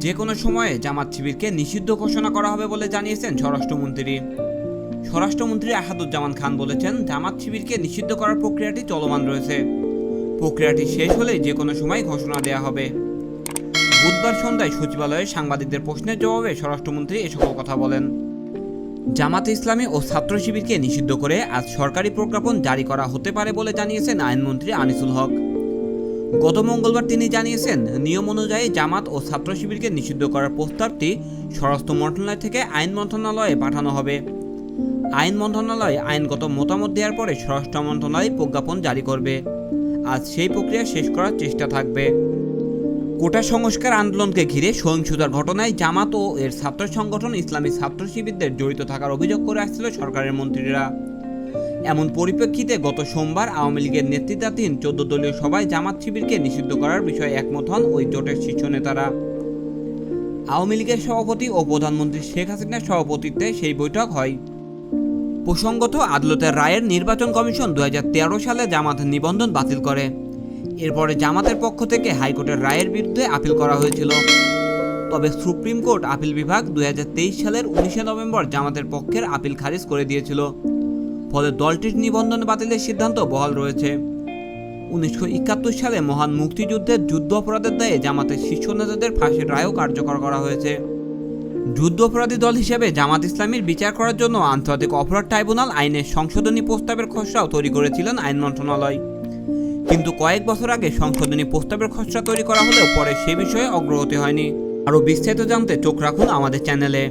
যে কোনো সময়ে জামাত শিবিরকে নিষিদ্ধ ঘোষণা করা হবে বলে জানিয়েছেন স্বরাষ্ট্রমন্ত্রী। স্বরাষ্ট্রমন্ত্রী আহাদুজ্জামান খান বলেছেন, জামাত শিবিরকে নিষিদ্ধ করার প্রক্রিয়াটি চলমান রয়েছে। প্রক্রিয়াটি শেষ হলে যে কোনো সময় ঘোষণা দেওয়া হবে। বুধবার সন্ধ্যায় সচিবালয়ে সাংবাদিকদের প্রশ্নের জবাবে স্বরাষ্ট্রমন্ত্রী এ সকল কথা বলেন। জামাতে ইসলামী ও ছাত্র শিবিরকে নিষিদ্ধ করে আজ সরকারি প্রজ্ঞাপন জারি করা হতে পারে বলে জানিয়েছেন আইনমন্ত্রী আনিসুল হক। গত মঙ্গলবার তিনি জানিয়েছেন, নিয়ম অনুযায়ী জামাত ও ছাত্র শিবিরকে নিষিদ্ধ করার প্রস্তাবটি স্বরাষ্ট্র মন্ত্রণালয় থেকে আইন মন্ত্রণালয়ে পাঠানো হবে। আইন মন্ত্রণালয় আইনগত মতামত দেওয়ার পরে স্বরাষ্ট্র মন্ত্রণালয় প্রজ্ঞাপন জারি করবে। আজ সেই প্রক্রিয়া শেষ করার চেষ্টা থাকবে। কোটা সংস্কার আন্দোলনকে ঘিরে সহিংসতার ঘটনায় জামাত ও এর ছাত্র সংগঠন ইসলামী ছাত্র শিবিরদের জড়িত থাকার অভিযোগ করে আসছিল সরকারের মন্ত্রীরা। এমন পরিপ্রেক্ষিতে গত সোমবার আওয়ামী লীগের নেতৃত্বাধীন চোদ্দ দলীয় সভায় জামাত শিবিরকে নিষিদ্ধ করার বিষয়ে একমত হন ওই জোটের শীর্ষ নেতারা। আওয়ামী লীগের সভাপতি ও প্রধানমন্ত্রী শেখ হাসিনার সভাপতিত্বে সেই বৈঠক হয়। প্রসঙ্গত আদালতের রায়ের নির্বাচন কমিশন দু হাজার তেরো সালে জামাতের নিবন্ধন বাতিল করে। এরপরে জামাতের পক্ষ থেকে হাইকোর্টের রায়ের বিরুদ্ধে আপিল করা হয়েছিল। তবে সুপ্রিম কোর্ট আপিল বিভাগ দুই হাজার তেইশ সালের উনিশে নভেম্বর জামাতের পক্ষের আপিল খারিজ করে দিয়েছিল। ফলে দলটির নিবন্ধন বাতিলের সিদ্ধান্ত বহাল রয়েছে। উনিশশো একাত্তর সালে মহান মুক্তিযুদ্ধের যুদ্ধ অপরাধের দায়ে জামাতের শীর্ষ নেতাদের ফাঁসির রায়ও কার্যকর করা হয়েছে। যুদ্ধ অপরাধী দল হিসেবে জামাত ইসলামীর বিচার করার জন্য আন্তর্জাতিক অপরাধ ট্রাইব্যুনাল আইনের সংশোধনী প্রস্তাবের খসড়াও তৈরি করেছিলেন আইন মন্ত্রণালয়। কিন্তু কয়েক বছর আগে সংশোধনী প্রস্তাবের খসড়া তৈরি করা হলেও পরে সে বিষয়ে অগ্রগতি হয়নি। আরও বিস্তারিত জানতে চোখ রাখুন আমাদের চ্যানেলে।